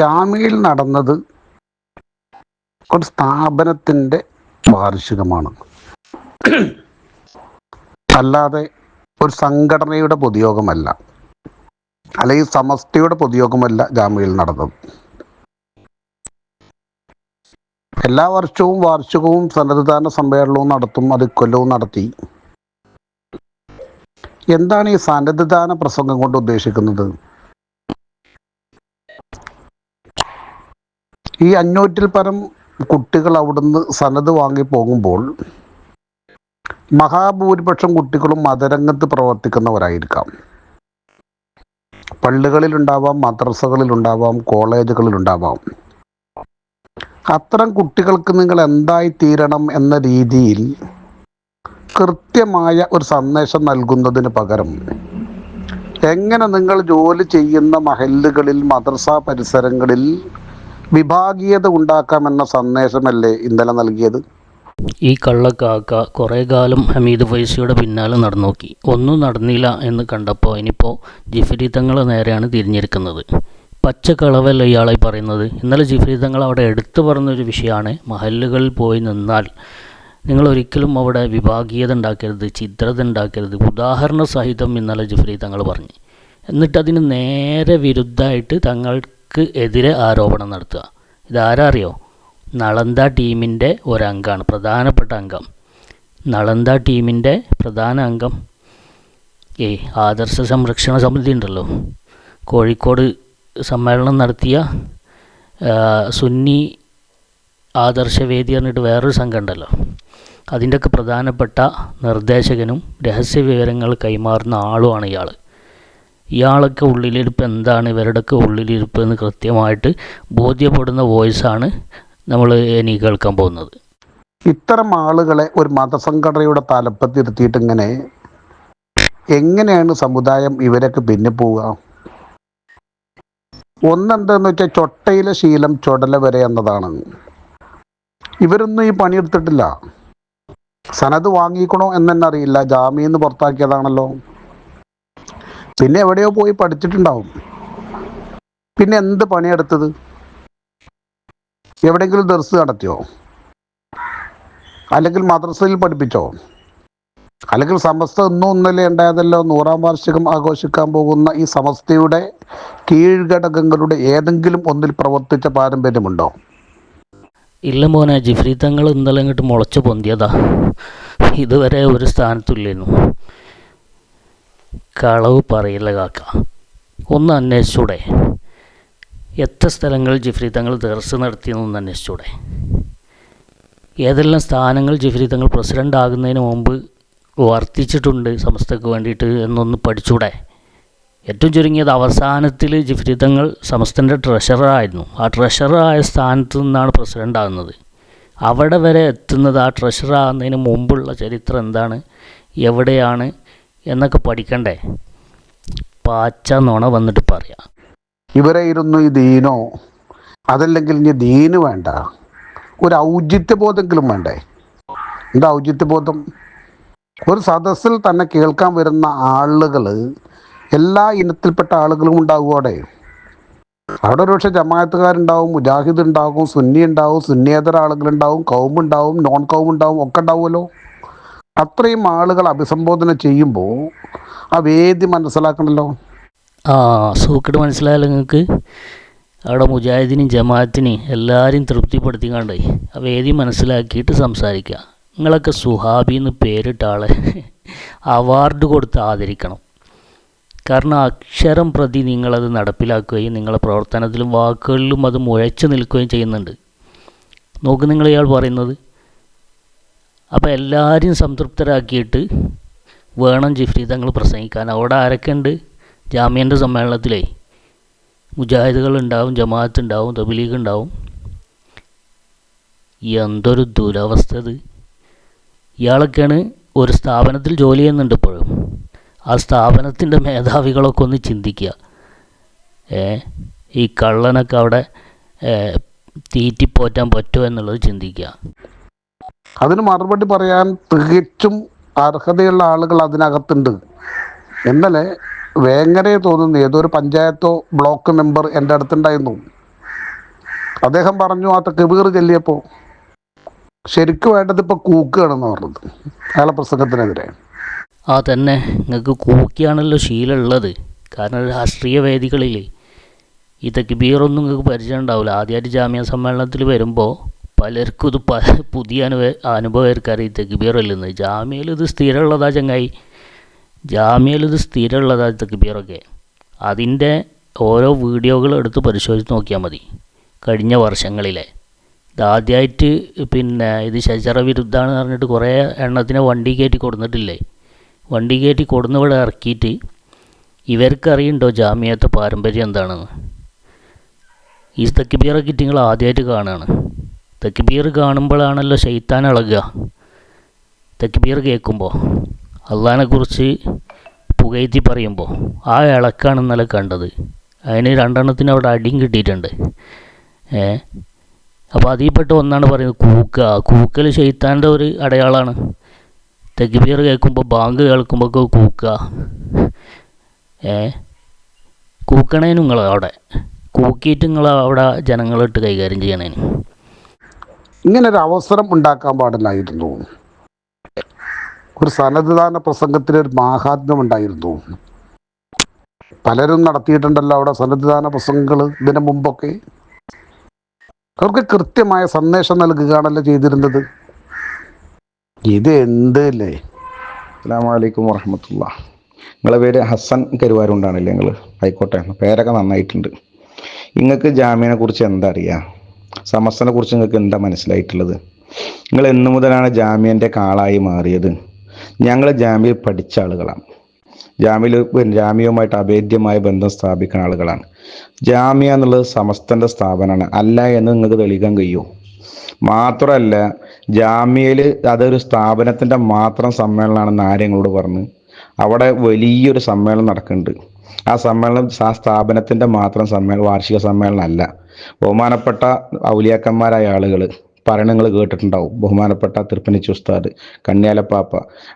ജാമ്യയിൽ നടന്നത് ഒരു സ്ഥാപനത്തിന്റെ വാർഷികമാണ്. അല്ലാതെ ഒരു സംഘടനയുടെ പൊതുയോഗമല്ല. അല്ലെങ്കിൽ സമസ്തയുടെ പൊതുയോഗമല്ല ജാമ്യയിൽ നടന്നത്. എല്ലാ വർഷവും വാർഷികവും സന്നദ്ധദാന സമ്മേളനവും നടത്തും അത് കൊല്ലവും നടത്തി. എന്താണ് ഈ സന്നദ്ധദാന പ്രസംഗം കൊണ്ട് ഉദ്ദേശിക്കുന്നത്? ഈ അഞ്ഞൂറ്റിൽ പരം കുട്ടികൾ അവിടുന്ന് സനത് വാങ്ങി പോകുമ്പോൾ മഹാഭൂരിപക്ഷം കുട്ടികളും മതരംഗത്ത് പ്രവർത്തിക്കുന്നവരായിരിക്കാം. പള്ളികളിലുണ്ടാവാം മദ്രസകളിലുണ്ടാവാം കോളേജുകളിലുണ്ടാവാം. അത്തരം കുട്ടികൾക്ക് നിങ്ങൾ എന്തായി തീരണം എന്ന രീതിയിൽ കൃത്യമായ ഒരു സന്ദേശം നൽകുന്നതിന് പകരം എങ്ങനെ നിങ്ങൾ ജോലി ചെയ്യുന്ന മഹല്ലുകളിൽ മദ്രസ പരിസരങ്ങളിൽ വിഭാഗീയത ഉണ്ടാക്കാമെന്ന സന്ദേശമല്ലേ ഇന്നലെ നൽകിയത്? ഈ കള്ളക്കാക്ക കുറേ കാലം ഹമീദ് ഫൈസിയുടെ പിന്നാലെ നടന്നോക്കി ഒന്നും നടന്നില്ല എന്ന് കണ്ടപ്പോൾ ഇനിയിപ്പോൾ ജിഫരി തങ്ങൾ നേരെയാണ് തിരിഞ്ഞിരിക്കുന്നത്. പച്ചക്കളവല്ല ഇയാളെ പറയുന്നത്? ഇന്നലെ ജിഫരി തങ്ങൾ അവിടെ എടുത്തു പറഞ്ഞൊരു വിഷയമാണ്. മഹല്ലുകളിൽ പോയി നിന്നാൽ നിങ്ങൾ ഒരിക്കലും അവിടെ വിഭാഗീയത ഉണ്ടാക്കരുത് ചിത്രത ഉണ്ടാക്കരുത്. ഉദാഹരണ സഹിതം ഇന്നലെ ജിഫരി തങ്ങൾ പറഞ്ഞു. എന്നിട്ട് അതിന് നേരെ വിരുദ്ധമായിട്ട് തങ്ങൾക്ക് എതിരെ ആരോപണം നടത്തുക. ഇതാരാ അറിയോ നളന്ത ടീമിന്റെ ഒരംഗമാണ് പ്രധാനപ്പെട്ട അംഗം. നളന്ദ ടീമിന്റെ പ്രധാന അംഗം. ഏ ആദർശ സംരക്ഷണ സമിതി ഉണ്ടല്ലോ. കോഴിക്കോട് സമ്മേളനം നടത്തിയ സുന്നി ആദർശവേദി പറഞ്ഞിട്ട് വേറൊരു സംഘം ഉണ്ടല്ലോ. അതിന്റെയൊക്കെ പ്രധാനപ്പെട്ട നിർദ്ദേശകനും രഹസ്യ വിവരങ്ങൾ കൈമാറുന്ന ആളുമാണ് ഇയാൾ ഇയാളൊക്കെ ഉള്ളിലിരിപ്പ് എന്താണ്? ഇവരുടെയൊക്കെ ഉള്ളിലിരിപ്പ് എന്ന് കൃത്യമായിട്ട് ബോധ്യപ്പെടുന്ന വോയിസാണ് നമ്മൾ ഇനി കേൾക്കാൻ പോകുന്നത്. ഇത്തരം ആളുകളെ ഒരു മതസംഘടനയുടെ തലപ്പത്തിരുത്തിയിട്ട് ഇങ്ങനെ എങ്ങനെയാണ് സമുദായം ഇവരൊക്കെ പിന്നെ പോവുക? ഒന്നെന്താന്ന് വെച്ചാൽ ചൊട്ടയിലെ ശീലം ചുടല വരെ എന്നതാണ്. ഇവരൊന്നും ഈ പണിയെടുത്തിട്ടില്ല സനത് വാങ്ങിക്കണോ എന്നെ അറിയില്ല. ജാമ്യന്ന് പുറത്താക്കിയതാണല്ലോ. പിന്നെ എവിടെയോ പോയി പഠിച്ചിട്ടുണ്ടാവും. പിന്നെ എന്ത് പണിയെടുത്തത്? എവിടെയെങ്കിലും ദർസ് നടത്തിയോ? അല്ലെങ്കിൽ മദ്രസയിൽ പഠിപ്പിച്ചോ? അല്ലെങ്കിൽ സമസ്ത ഇന്നും ഇന്നലെ ഉണ്ടായതല്ലോ നൂറാം വാർഷികം ആഘോഷിക്കാൻ പോകുന്ന ഈ സമസ്തയുടെ കീഴ്ഘടകങ്ങളുടെ ഏതെങ്കിലും ഒന്നിൽ പ്രവർത്തിച്ച പാരമ്പര്യമുണ്ടോ? ഇല്ല മോനെ ജിഫ്രി തങ്ങൾ ഇന്നലെ ഇങ്ങോട്ട് മുളച്ചു പൊന്തിയതാ. ഇതുവരെ ഒരു സ്ഥാനത്തില്ലായിരുന്നു കളവ് പറയില്ല കാക്ക. ഒന്ന് അന്വേഷിച്ചൂടെ. എത്ര സ്ഥലങ്ങൾ ജിഫ്രി തങ്ങൾ ദർസ് നടത്തിയെന്നൊന്ന് അന്വേഷിച്ചൂടെ. ഏതെല്ലാം സ്ഥാനങ്ങൾ ജിഫ്രി തങ്ങൾ പ്രസിഡന്റ് ആകുന്നതിന് മുമ്പ് വർത്തിച്ചിട്ടുണ്ട് സമസ്തക്ക് വേണ്ടിയിട്ട് എന്നൊന്ന് പഠിച്ചൂടെ. ഏറ്റവും ചുരുങ്ങിയത് അവസാനത്തിൽ ജിഫ്രി തങ്ങൾ സമസ്തന്റെ ട്രഷററായിരുന്നു ആ ട്രഷററായ സ്ഥാനത്ത് നിന്നാണ് പ്രസിഡന്റ് ആകുന്നത്. അവിടെ വരെ എത്തുന്നത് ആ ട്രഷറാകുന്നതിന് മുമ്പുള്ള ചരിത്രം എന്താണ്? എവിടെയാണ് എന്നൊക്കെ പഠിക്കണ്ടേ? പാച്ച നുണ വന്നിട്ട് പറയാ. ഇവരെ ഇരുന്നു ഈ ദീനോ? അതല്ലെങ്കിൽ ഇനി ദീന് വേണ്ട? ഒരു ഔചിത്യബോധമെങ്കിലും വേണ്ടേ? എന്താ ഔചിത്യബോധം? ഒരു സദസ്സിൽ തന്നെ കേൾക്കാൻ വരുന്ന ആളുകൾ എല്ലാ ഇനത്തിൽപ്പെട്ട ആളുകളും ഉണ്ടാകും അവിടെ. അവിടെ ഒരു പക്ഷേ ജമാഅത്തുകാരുണ്ടാവും മുജാഹിദ് ഉണ്ടാകും സുന്നി ഉണ്ടാവും സുന്നിയേതര ആളുകളുണ്ടാവും കൗമുണ്ടാവും നോൺ കൗമുണ്ടാവും ഒക്കെ ഉണ്ടാവുമല്ലോ. അത്രയും ആളുകൾ അഭിസംബോധന ചെയ്യുമ്പോൾ ആ വേദി മനസ്സിലാക്കണല്ലോ. ആ സൂക്കിട്ട് മനസ്സിലായാലും നിങ്ങൾക്ക് അവിടെ മുജാഹിദിനും ജമാഅത്തിനെയും എല്ലാവരെയും തൃപ്തിപ്പെടുത്തിക്കാണ്ടേ ആ വേദി മനസ്സിലാക്കിയിട്ട് സംസാരിക്കുക. നിങ്ങളൊക്കെ സുഹാബി എന്ന് പേരിട്ട ആളെ അവാർഡ് കൊടുത്ത് ആദരിക്കണം. കാരണം അക്ഷരം പ്രതി നിങ്ങളത് നടപ്പിലാക്കുകയും നിങ്ങളുടെ പ്രവർത്തനത്തിലും വാക്കുകളിലും അത് മുഴച്ചു നിൽക്കുകയും ചെയ്യുന്നുണ്ട്. നോക്ക് നിങ്ങൾ ഇയാൾ പറയുന്നത്. അപ്പോൾ എല്ലാവരെയും സംതൃപ്തരാക്കിയിട്ട് വേണം ജിഫ്രി തങ്ങൾ പ്രസംഗിക്കാൻ. അവിടെ ആരൊക്കെ ഉണ്ട് ജാമ്യന്റെ സമ്മേളനത്തിലേ മുജാഹിദുകൾ ഉണ്ടാവും ജമാഅത്ത് ഉണ്ടാവും തബ്ലീഗ് ഉണ്ടാവും എന്തൊരു ദുരവസ്ഥ ഇത്. ഇയാളൊക്കെയാണ് ഒരു സ്ഥാപനത്തിൽ ജോലി ചെയ്യുന്നുണ്ട് ഇപ്പോഴും. ആ സ്ഥാപനത്തിന്റെ മേധാവികളൊക്കെ ഒന്ന് ചിന്തിക്കുക. ഏ ഈ കള്ളനൊക്കെ അവിടെ തീറ്റിപ്പോറ്റാൻ പറ്റുമോ എന്നുള്ളത് ചിന്തിക്കുക. അതിന് മറുപടി പറയാൻ തികച്ചും അർഹതയുള്ള ആളുകൾ അതിനകത്തുണ്ട്. ഇന്നലെ വേങ്ങരയെ തോന്നുന്നു ഏതൊരു പഞ്ചായത്തോ ബ്ലോക്ക് മെമ്പർ എന്റെ അടുത്തുണ്ടായിരുന്നു. അദ്ദേഹം പറഞ്ഞു ആ കബീർ ചെല്ലിയപ്പോൾ ശരിക്കും വേണ്ടത് ഇപ്പോൾ കൂക്കുകയാണെന്ന് പറഞ്ഞത്. അയാളെ പ്രസംഗത്തിനെതിരെ. ആ തന്നെ നിങ്ങൾക്ക് കൂക്കിയാണല്ലോ ശീലമുള്ളത്. കാരണം രാഷ്ട്രീയ വേദികളിൽ ഈ തെക്കുബീറൊന്നും നിങ്ങൾക്ക് പരിചയം ഉണ്ടാവില്ല ആദ്യമായിട്ട് ജാമ്യ സമ്മേളനത്തിൽ വരുമ്പോൾ പലർക്കും ഇത് പുതിയ അനുഭവ അനുഭവമായിരിക്കാറ് ഈ തെക്കുബീറല്ലെന്ന് ജാമ്യയിൽ ഇത് സ്ഥിരമുള്ളതാ ചങ്ങായി. ജാമ്യയിൽ ഇത് സ്ഥിരമുള്ളതാ തെക്കുബീറൊക്കെ അതിന്റെ ഓരോ വീഡിയോകൾ എടുത്ത് പരിശോധിച്ച് നോക്കിയാൽ മതി. കഴിഞ്ഞ വർഷങ്ങളിലെ. ഇതാദ്യമായിട്ട് പിന്നെ ഇത് ശജറ വിരുദ്ധമാണെന്ന് പറഞ്ഞിട്ട് കുറേ എണ്ണത്തിനെ വണ്ടി കയറ്റി കൊടുന്നിട്ടില്ലേ? വണ്ടി കയറ്റി കൊടുന്ന് ഇവിടെ ഇറക്കിയിട്ട് ഇവർക്കറിയുണ്ടോ ജാമ്യത്തെ പാരമ്പര്യം എന്താണെന്ന്? ഈ തെക്കുബീറൊക്കെ കിറ്റിങ്ങൾ ആദ്യമായിട്ട് കാണുകയാണ്. തെക്കുബീർ കാണുമ്പോഴാണല്ലോ ശൈത്താൻ ഇളകുക. തക്ബീർ കേൾക്കുമ്പോൾ അള്ളഹാനെക്കുറിച്ച് പുകയത്തി പറയുമ്പോൾ ആ ഇളക്കാണ് ഇന്നലെ കണ്ടത്. അതിന് രണ്ടെണ്ണത്തിന് അവിടെ അടിയും കിട്ടിയിട്ടുണ്ട്. ഏ? അപ്പോൾ അതിൽപ്പെട്ട ഒന്നാണ് പറയുന്നത് കൂക്ക. കൂക്കൽ ശൈത്താന്റെ ഒരു അടയാളമാണ് തെക്കുബീർ കേൾക്കുമ്പോൾ ബാങ്ക് കേൾക്കുമ്പോൾ കൂക്ക. ഏ? കൂക്കണേ നിങ്ങൾ അവിടെ. കൂക്കിയിട്ട് നിങ്ങൾ അവിടെ ജനങ്ങളിട്ട് കൈകാര്യം ചെയ്യണേന്. ഇങ്ങനെ ഒരു അവസരം ഉണ്ടാക്കാൻ പാടില്ലായിരുന്നു. ഒരു സന്നദ്ധദാന പ്രസംഗത്തിന് ഒരു മാഹാത്മ്യം ഉണ്ടായിരുന്നു പലരും നടത്തിയിട്ടുണ്ടല്ലോ അവിടെ സന്നദ്ധദാന പ്രസംഗങ്ങൾ ഇതിനു മുമ്പൊക്കെ. അവർക്ക് കൃത്യമായ സന്ദേശം നൽകുകയാണല്ലോ ചെയ്തിരുന്നത്. ഇത് എന്ത് അല്ലേ അസ്സാം വലൈക്കും വറഹമത്തുള്ള. നിങ്ങളെ പേര് ഹസൻ കരുവാരുണ്ടാണല്ലേ നിങ്ങൾ ആയിക്കോട്ടെ പേരൊക്കെ നന്നായിട്ടുണ്ട്. നിങ്ങൾക്ക് ജാമ്യനെ കുറിച്ച് എന്താ അറിയാം? സമസ്തനെ കുറിച്ച് നിങ്ങൾക്ക് എന്താ മനസ്സിലായിട്ടുള്ളത്? നിങ്ങൾ എന്നു മുതലാണ് ജാമ്യന്റെ കാളായി മാറിയത്. ഞങ്ങൾ ജാമ്യയിൽ പഠിച്ച ആളുകളാണ്. ജാമ്യയിൽ ജാമ്യവുമായിട്ട് അഭേദ്യമായ ബന്ധം സ്ഥാപിക്കുന്ന ആളുകളാണ്. ജാമ്യ എന്നുള്ളത് സമസ്തന്റെ സ്ഥാപനമാണ്. അല്ല എന്ന് നിങ്ങൾക്ക് തെളിയിക്കാൻ കഴിയുമോ മാത്രമല്ല ജാമ്യയിൽ അതൊരു സ്ഥാപനത്തിന്റെ മാത്രം സമ്മേളനമാണെന്ന് ആര്യങ്ങളോട് പറഞ്ഞ്. അവിടെ വലിയൊരു സമ്മേളനം നടക്കുന്നുണ്ട്. ആ സമ്മേളനം ആ സ്ഥാപനത്തിന്റെ മാത്രം സമ്മേളനം വാർഷിക സമ്മേളനം അല്ല ബഹുമാനപ്പെട്ട ഔലിയാക്കന്മാരായ ആളുകൾ പറയണങ്ങൾ കേട്ടിട്ടുണ്ടാവും. ബഹുമാനപ്പെട്ട തിരുപ്പനിച്ച് ഉസ്താദ് കണ്യാലപ്പാപ്പ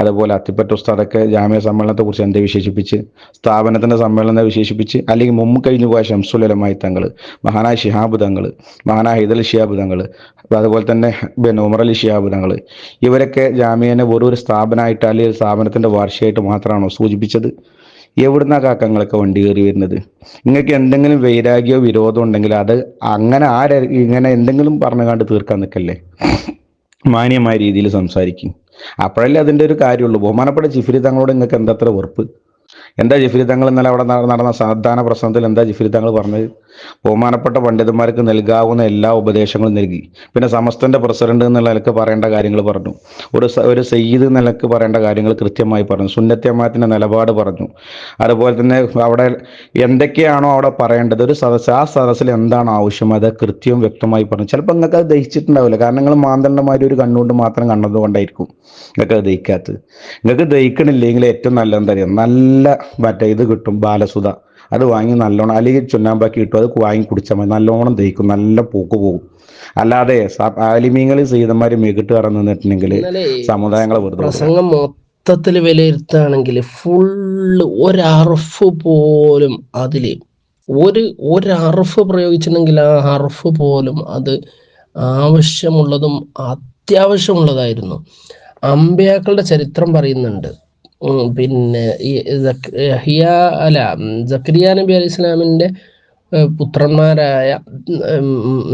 അതുപോലെ അത്തിപ്പറ്റ ഉസ്താദൊക്കെ ജാമ്യ സമ്മേളനത്തെ കുറിച്ച് എന്തെ വിശേഷിപ്പിച്ച് സ്ഥാപനത്തിന്റെ സമ്മേളനത്തെ വിശേഷിപ്പിച്ച് അല്ലെങ്കിൽ മുമ്പ് കഴിഞ്ഞു പോയ ഷംസുലമായി തങ്ങൾ മഹാനായ ഷിഹാബ് തങ്ങൾ മഹാനായ ഹൈദൽ ഷിഹാബ് തങ്ങൾ അതുപോലെ തന്നെ പിന്നെ ഉമർ അലി ഷിഹാബ് തങ്ങൾ ഇവരൊക്കെ ജാമ്യനെ വെറും ഒരു സ്ഥാപനമായിട്ട് അല്ലെങ്കിൽ സ്ഥാപനത്തിന്റെ വാർഷികമായിട്ട് മാത്രമാണോ സൂചിപ്പിച്ചത്? എവിടുന്ന കാക്കങ്ങളൊക്കെ വണ്ടി കയറി വരുന്നത്? നിങ്ങൾക്ക് എന്തെങ്കിലും വൈരാഗ്യോ വിരോധം ഉണ്ടെങ്കിൽ അത് അങ്ങനെ ആരെ ഇങ്ങനെ എന്തെങ്കിലും പറഞ്ഞു കണ്ട് തീർക്കാൻ നിൽക്കല്ലേ? മാന്യമായ രീതിയിൽ സംസാരിക്കും. അപ്പോഴല്ലേ അതിന്റെ ഒരു കാര്യമുള്ളൂ. ബഹുമാനപ്പെട്ട ചിഫിരി തങ്ങളോട് നിങ്ങൾക്ക് എന്താ അത്ര വെറുപ്പ്? എന്താ ജിഫിരി തങ്ങൾ ഇന്നലെ അവിടെ നടന്ന സാധാരണ പ്രസംഗത്തിൽ എന്താ ജിഫിരി തങ്ങൾ പറഞ്ഞത്? ബഹുമാനപ്പെട്ട പണ്ഡിതന്മാർക്ക് നൽകാവുന്ന എല്ലാ ഉപദേശങ്ങളും നൽകി. പിന്നെ സമസ്തന്റെ പ്രസിഡന്റ് എന്നുള്ള നിലയ്ക്ക് പറയേണ്ട കാര്യങ്ങൾ പറഞ്ഞു. ഒരു ഒരു സയ്യിദ് നിലയ്ക്ക് പറയേണ്ട കാര്യങ്ങൾ കൃത്യമായി പറഞ്ഞു. സുന്നത്യമാത്തിന്റെ നിലപാട് പറഞ്ഞു. അതുപോലെ തന്നെ അവിടെ എന്തൊക്കെയാണോ അവിടെ പറയേണ്ടത് ഒരു സദസ് ആ സദസ്സിൽ എന്താണ് ആവശ്യം? അത് കൃത്യം വ്യക്തമായി പറഞ്ഞു. ചിലപ്പോൾ നിങ്ങൾക്ക് അത് ദഹിച്ചിട്ടുണ്ടാവില്ല. കാരണം നിങ്ങൾ മാന്തണ്ടമാതിരി ഒരു കണ്ണുകൊണ്ട് മാത്രം കണ്ടതുകൊണ്ടായിരിക്കും നിങ്ങൾക്ക് അത് ദഹിക്കാത്തത്. നിങ്ങൾക്ക് ദഹിക്കണില്ലെങ്കിൽ ഏറ്റവും നല്ല എന്താ പറയുക നല്ല മറ്റേ ഇത് കിട്ടും ബാലസുധ. അത് വാങ്ങി നല്ലോണം അല്ലെങ്കിൽ ചുണ്ണാമ്പാക്കി കിട്ടും അത് വാങ്ങി കുടിച്ചാൽ മതി. നല്ലോണം ദഹിക്കും നല്ല പൂക്ക് പോകും. അല്ലാതെ ആലിമീങ്ങൾ സീതന്മാർ മികിട്ട് കറന്നു നിന്നിട്ടുണ്ടെങ്കിൽ സമുദായങ്ങളെ വെറുതെ. പ്രസംഗം മൊത്തത്തിൽ വിലയിരുത്തുകയാണെങ്കിൽ ഫുള്ള് ഒരറഫ് പോലും അതിൽ ഒരു ഒരു അറഫ് പ്രയോഗിച്ചിട്ടുണ്ടെങ്കിൽ ആ അറഫ് പോലും അത് ആവശ്യമുള്ളതും അത്യാവശ്യമുള്ളതായിരുന്നു. അമ്പയാക്കളുടെ ചരിത്രം പറയുന്നുണ്ട് പിന്നെ ഈ ഹിയ അല്ല ജക്കരിയ നബി അലി ഇസ്ലാമിന്റെ പുത്രന്മാരായ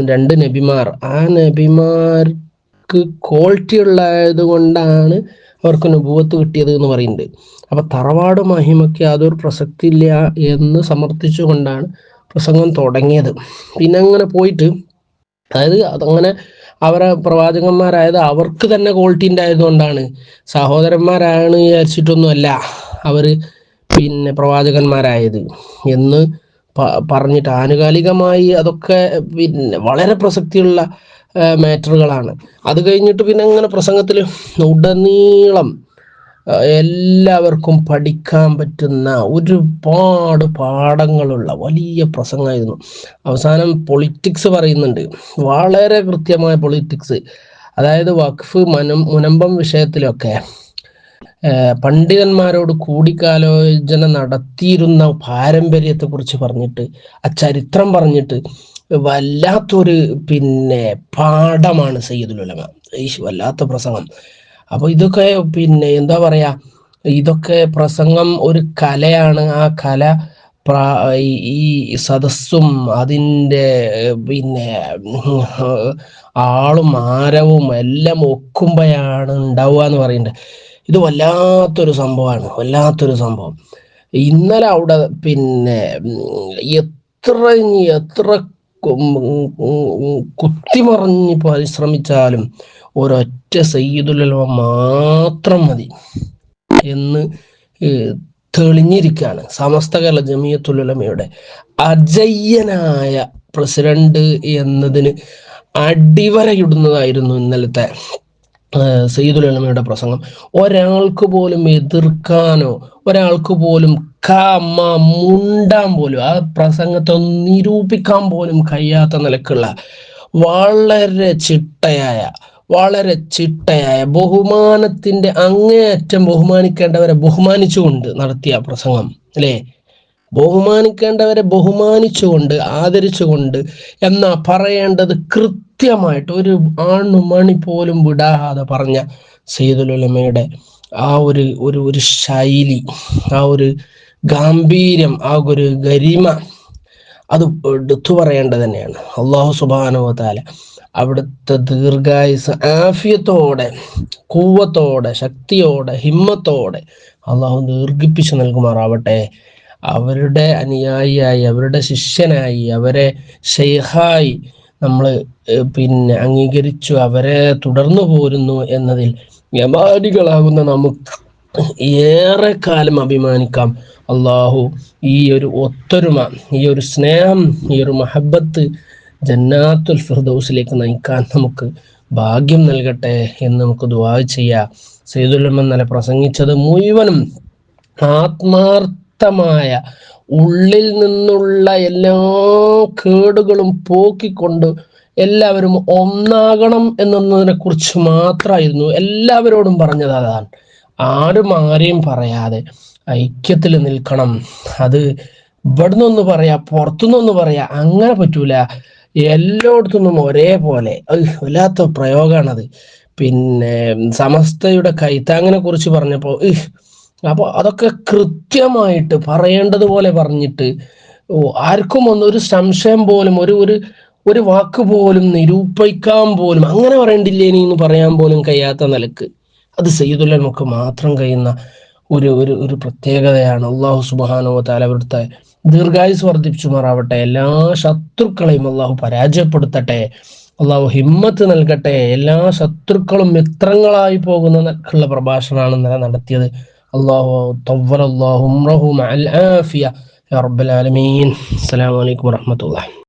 രണ്ട് നബിമാർ. ആ നബിമാർക്ക് ക്വാളിറ്റി ഉള്ളായത് കൊണ്ടാണ് അവർക്ക് നുപൂവത്ത് കിട്ടിയത് എന്ന് പറയുന്നുണ്ട് അപ്പൊ തറവാട് മഹിമയ്ക്ക് യാതൊരു പ്രസക്തി ഇല്ല എന്ന് സമർത്ഥിച്ചുകൊണ്ടാണ് പ്രസംഗം തുടങ്ങിയത്. പിന്നെ അങ്ങനെ പോയിട്ട് അതായത് അതങ്ങനെ അവരെ പ്രവാചകന്മാരായത് അവർക്ക് തന്നെ ക്വാളിറ്റി ഉണ്ടായതുകൊണ്ടാണ്. സഹോദരന്മാരാണ് വിചാരിച്ചിട്ടൊന്നുമല്ല അവർ പിന്നെ പ്രവാചകന്മാരായത്. എന്ന് പറഞ്ഞിട്ട് ആനുകാലികമായി അതൊക്കെ പിന്നെ വളരെ പ്രസക്തിയുള്ള മാറ്ററുകളാണ് അത് കഴിഞ്ഞിട്ട് പിന്നെ അങ്ങനെ പ്രസംഗത്തിൽ ഉടനീളം എല്ലാവർക്കും പഠിക്കാൻ പറ്റുന്ന ഒരുപാട് പാഠങ്ങളുള്ള വലിയ പ്രസംഗമായിരുന്നു. അവസാനം പൊളിറ്റിക്സ് പറയുന്നുണ്ട്. വളരെ കൃത്യമായ പൊളിറ്റിക്സ് അതായത് വഖഫ് മനം മുനമ്പം വിഷയത്തിലൊക്കെ പണ്ഡിതന്മാരോട് കൂടിക്കാലോചന നടത്തിയിരുന്ന പാരമ്പര്യത്തെ കുറിച്ച് പറഞ്ഞിട്ട് ആ ചരിത്രം പറഞ്ഞിട്ട് വല്ലാത്തൊരു പിന്നെ പാഠമാണ് സയ്യിദുൽ ഉലമ. വല്ലാത്ത പ്രസംഗം. അപ്പൊ ഇതൊക്കെ പിന്നെ എന്താ പറയാ ഇതൊക്കെ പ്രസംഗം ഒരു കലയാണ്. ആ കല ഈ- സദസ്സും അതിന്റെ പിന്നെ ആളും ആരവും എല്ലാം ഒക്കുമ്പോഴാണ് ഉണ്ടാവുക എന്ന് പറയുന്നത്. ഇത് വല്ലാത്തൊരു സംഭവമാണ് വല്ലാത്തൊരു സംഭവം. ഇന്നലെ അവിടെ പിന്നെ എത്ര എത്ര കുത്തിമറിഞ്ഞ് പരിശ്രമിച്ചാലും ഒരൊറ്റ സയ്യിദുലമ മാത്രം മതി എന്ന് തെളിഞ്ഞിരിക്കുകയാണ് സമസ്ത കേരള ജമിയത്തുലമയുടെ അജയ്യനായ പ്രസിഡന്റ് എന്നതിന് അടിവരയിടുന്നതായിരുന്നു ഇന്നലത്തെ സയ്യിദുലമയുടെ പ്രസംഗം. ഒരാൾക്ക് പോലും എതിർക്കാനോ ഒരാൾക്ക് പോലും കമ മുണ്ടാൻ പോലും ആ പ്രസംഗത്തെ നിരൂപിക്കാൻ പോലും കഴിയാത്ത നിലക്കുള്ള വളരെ ചിട്ടയായ വളരെ ചിട്ടയായ ബഹുമാനത്തിന്റെ അങ്ങേയറ്റം ബഹുമാനിക്കേണ്ടവരെ ബഹുമാനിച്ചുകൊണ്ട് നടത്തിയ പ്രസംഗം അല്ലേ? ബഹുമാനിക്കേണ്ടവരെ ബഹുമാനിച്ചുകൊണ്ട് ആദരിച്ചുകൊണ്ട് എന്നാ പറയേണ്ടത് കൃത്യമായിട്ട് ഒരു ആണുമണി പോലും വിടാതെ പറഞ്ഞ സെയ്തുലമയുടെ ആ ഒരു ഒരു ഒരു ശൈലി ആ ഒരു ഗാംഭീര്യം ആ ഒരു ഗരിമ അത് എടുത്തു പറയേണ്ടത് തന്നെയാണ്. അള്ളാഹു സുബാനുവതാല അവിടുത്തെ ദീർഘായുസ് ആഫിയത്തോടെ കൂവത്തോടെ ശക്തിയോടെ ഹിമ്മത്തോടെ അള്ളാഹു ദീർഘിപ്പിച്ചു നൽകുമാറാവട്ടെ. അവരുടെ അനുയായിയായി അവരുടെ ശിഷ്യനായി അവരെ ഷെയ്ഹായി നമ്മൾ പിന്നെ അംഗീകരിച്ചു അവരെ തുടർന്നു പോരുന്നു എന്നതിൽ യമാനികളാകുന്ന നമുക്ക് ഏറെ കാലം അഭിമാനിക്കാം. അള്ളാഹു ഈ ഒരു ഒത്തൊരുമ ഈ ഒരു സ്നേഹം ഈ ഒരു മഹബത്ത് ജന്നാത്തുൽ ഫിർദൗസിലേക്ക് നയിക്കാൻ നമുക്ക് ഭാഗ്യം നൽകട്ടെ എന്ന് നമുക്ക് ദുവാ ചെയ്യാം. സയ്യിദുൽ നല്ല പ്രസംഗിച്ചത് മുഴുവനും ആത്മാർത്ഥമായ ഉള്ളിൽ നിന്നുള്ള എല്ലാ കേടുകളും പോക്കിക്കൊണ്ട് എല്ലാവരും ഒന്നാകണം എന്നതിനെ കുറിച്ച് മാത്രമായിരുന്നു എല്ലാവരോടും പറഞ്ഞത്. അതാണ്. ആരും ആരെയും പറയാതെ ഐക്യത്തിൽ നിൽക്കണം. അത് ഇവിടുന്നൊന്ന് പറയാ പുറത്തുനിന്നൊന്ന് പറയാ അങ്ങനെ പറ്റൂല. എല്ലായിടത്തുനിന്നും ഒരേപോലെ. വല്ലാത്ത പ്രയോഗമാണത് പിന്നെ സമസ്തയുടെ കൈത്താങ്ങിനെ കുറിച്ച് പറഞ്ഞപ്പോൾ അപ്പോൾ അതൊക്കെ കൃത്യമായിട്ട് പറയേണ്ടതുപോലെ പറഞ്ഞിട്ട് ആർക്കും ഒന്നും ഒരു സംശയം പോലും ഒരു ഒരു ഒരു വാക്ക് പോലും നിരൂപിക്കാൻ പോലും അങ്ങനെ പറയണ്ടില്ലേ ഇനി എന്ന് പറയാൻ പോലും കഴിയാത്ത നിലയ്ക്ക്. അത് സയ്യിദുല്ല നമുക്ക് മാത്രം കഴിയുന്ന ഒരു ഒരു ഒരു പ്രത്യേകതയാണ്. അള്ളാഹു സുബാനോ താല ദീർഘായുസ് വർദ്ധിപ്പിച്ചുമാറാവട്ടെ എല്ലാ ശത്രുക്കളെയും അള്ളാഹു പരാജയപ്പെടുത്തട്ടെ. അള്ളാഹു ഹിമ്മത്ത് നൽകട്ടെ. എല്ലാ ശത്രുക്കളും മിത്രങ്ങളായി പോകുന്ന പ്രഭാഷണമാണ് ഇന്നലെ നടത്തിയത്. അള്ളാഹു തവ്വൽ അള്ളാഹു ആലമീൻ. അസ്സലാമു അലൈക്കും വറഹ്മത്തുള്ളാഹി.